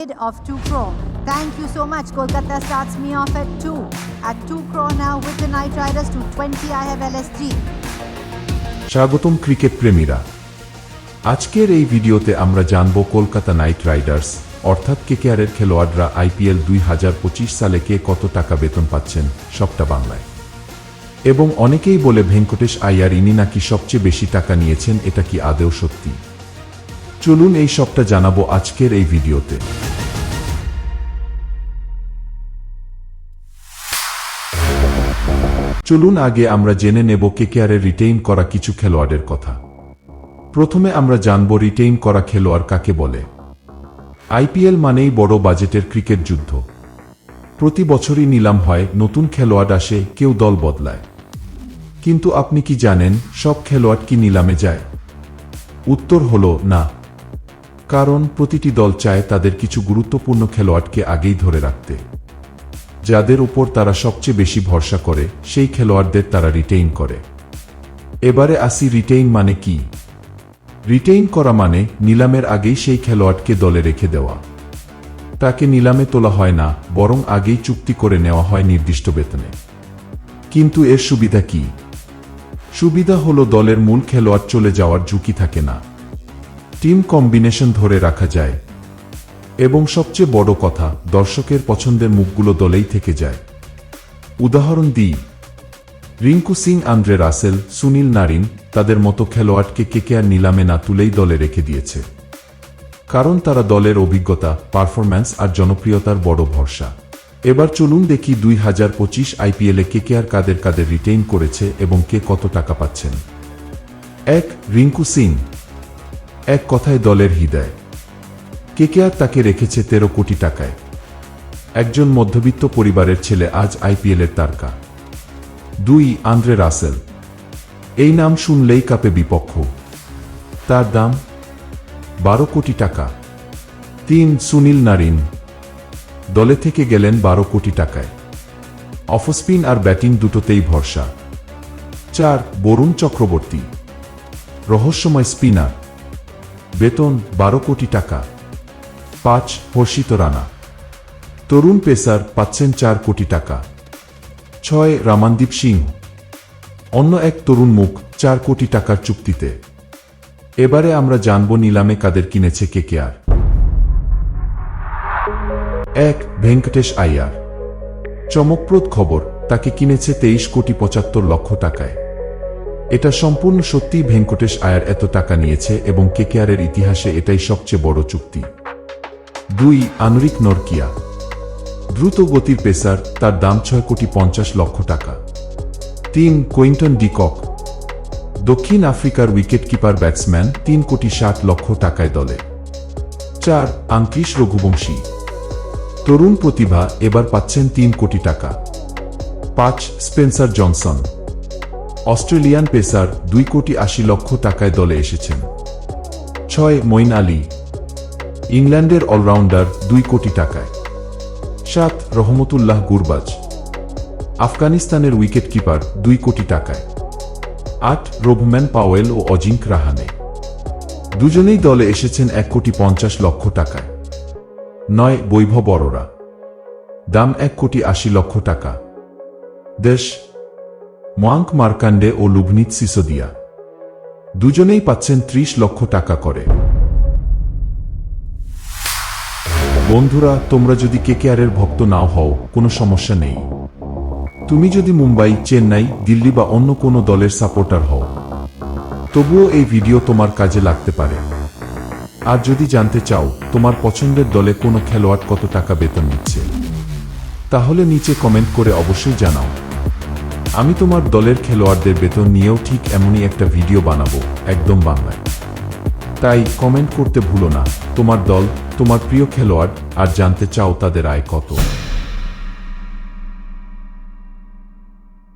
of 2 crore. Thank you so much. Kolkata starts me off at 2. At 2 crore now with the Knight Riders to 20 I have LSG. স্বাগতম cricket প্রেমীরা আজকের এই ভিডিওতে আমরা জানব Kolkata night Riders, অর্থাৎ কেকেআরের খেলোয়াড়রা আইপিএল দুই হাজার পঁচিশ সালে কে কত টাকা বেতন পাচ্ছেন সবটা বাংলায় এবং অনেকেই বলে ভেঙ্কটেশ আইয়ার ইনি নাকি সবচেয়ে বেশি টাকা নিয়েছেন, এটা কি আদেও সত্যি চলুন এই সবটা জানাব আজকের এই ভিডিওতে চলুন আগে আমরা জেনে নেব কেকেআরের রিটেইন করা কিছু খেলোয়াড়ের কথা। প্রথমে আমরা জানব রিটেইন করা খেলোয়াড় কাকে বলে। আইপিএল মানেই বড় বাজেটের ক্রিকেট যুদ্ধ। প্রতি বছরই নিলাম হয়, নতুন খেলোয়াড় আসে, কেউ দল বদলায়। কিন্তু আপনি কি জানেন, সব খেলোয়াড় কি নিলামে যায়? উত্তর হল না। কারণ প্রতিটি দল চায় তাদের কিছু গুরুত্বপূর্ণ খেলোয়াড়কে আগেই ধরে রাখতে। যাদের উপর তারা সবচেয়ে বেশি ভরসা করে, সেই খেলোয়াড়দের তারা রিটেইন করে। এবারে আসি রিটেইন মানে কি? রিটেইন করা মানে নিলামের আগেই সেই খেলোয়াড়কে দলে রেখে দেওয়া। তাকে নিলামে তোলা হয় না, বরং আগেই চুক্তি করে নেওয়া হয় নির্দিষ্ট বেতনে। কিন্তু এর সুবিধা কি? সুবিধা হলো দলের মূল খেলোয়াড় চলে যাওয়ার ঝুঁকি থাকে না। টিম কম্বিনেশন ধরে রাখা যায় এবং সবচেয়ে বড় কথা, দর্শকের পছন্দের মুখগুলো দলেই থেকে যায়। উদাহরণ দিই Rinku Singh, Andre Russell, Sunil Narine তাদের মতো খেলোয়াড়কে কেকেআর নিলামে না তুলেই দলে রেখে দিয়েছে। কারণ তারা দলের অভিজ্ঞতা, পারফরম্যান্স আর জনপ্রিয়তার বড় ভরসা। এবার চলুন দেখি দুই হাজার পঁচিশ আইপিএলে কেকেআর কাদের কাদের রিটেইন করেছে এবং কে কত টাকা পাচ্ছেন। এক, রিঙ্কু সিং। এক কথায় দলের হৃদয়। কেকেআর তাকে রেখেছে তেরো কোটি টাকায়? একজন মধ্যবিত্ত পরিবারের ছেলে আজ আইপিএলের তারকা। দুই, আন্দ্রে রাসেল। এই নাম শুনলেই কাপে বিপক্ষ। তার দাম? বারো কোটি টাকা। তিন, সুনীল নারিন। দলে থেকে গেলেন বারো কোটি টাকায়। অফস্পিন আর ব্যাটিং দুটোতেই ভরসা। চার, বরুণ চক্রবর্তী। রহস্যময় স্পিনার। বেতন বারো কোটি টাকা। পাঁচ হর্ষিত রানা। তরুণ পেসার পাচ্ছেন চার কোটি টাকা। ছয় রামানদীপ সিং অন্য এক তরুণ মুখ চার কোটি টাকার চুক্তিতে। এবারে আমরা জানব নিলামে কাদের কিনেছে কেকেআর। এক, ভেঙ্কটেশ আইয়ার। চমকপ্রদ খবর, তাকে কিনেছে তেইশ কোটি পঁচাত্তর লক্ষ টাকায়। এটা সম্পূর্ণ সত্যি ভেঙ্কটেশ আয়ার এত টাকা নিয়েছে এবং কেকেআরের ইতিহাসে এটাই সবচেয়ে বড় চুক্তি। দুই আনরিক নরকিয়া। দ্রুত গতির পেসার তার দাম ছয় কোটি পঞ্চাশ লক্ষ টাকা। তিন কুইন্টন ডিকক দক্ষিণ আফ্রিকার উইকেটকিপার ব্যাটসম্যান তিন কোটি ষাট লক্ষ টাকায় দলে। চার আঙ্কিশ রঘুবংশী। তরুণ প্রতিভা এবার পাচ্ছেন তিন কোটি টাকা। পাঁচ, স্পেন্সার জনসন। অস্ট্রেলিয়ান পেসার দুই কোটি আশি লক্ষ টাকায় দলে এসেছেন। ছয়, মঈন আলী। ইংল্যান্ডের অলরাউন্ডার দুই কোটি টাকায়। সাত, রহমতুল্লাহ গুরবাজ। আফগানিস্তানের উইকেটকিপার দুই কোটি টাকায়। আট, রোভম্যান পাওয়েল ও অজিঙ্ক রাহানে। দুজনেই দলে এসেছেন এক কোটি পঞ্চাশ লক্ষ টাকায়। নয়, বৈভব অরোরা। দাম এক কোটি আশি লক্ষ টাকা। দেশ মাঙ্ক মার্কান্ডে ও লুভনিত সিসোদিয়া। দুজনেই পাচ্ছেন ত্রিশ লক্ষ টাকা করে। বন্ধুরা, তোমরা যদি কেকেআরের ভক্ত নাও হও, কোনো সমস্যা নেই। তুমি যদি মুম্বাই, চেন্নাই, দিল্লি বা অন্য কোনো দলের সাপোর্টার হও, তবুও এই ভিডিও তোমার কাজে লাগতে পারে। আর যদি জানতে চাও, তোমার পছন্দের দলে কোনো খেলোয়াড় কত টাকা বেতন নিচ্ছে, তাহলে নিচে কমেন্ট করে অবশ্যই জানাও। আমি তোমার দলের খেলোয়াড়দের বেতন নিয়েও ঠিক এমনই একটা ভিডিও বানাবো, একদম বাংলায়। তাই কমেন্ট করতে ভুলো না, তোমার দল তোমার প্রিয় খেলোয়াড় আর জানতে চাও তাদের আয় কত।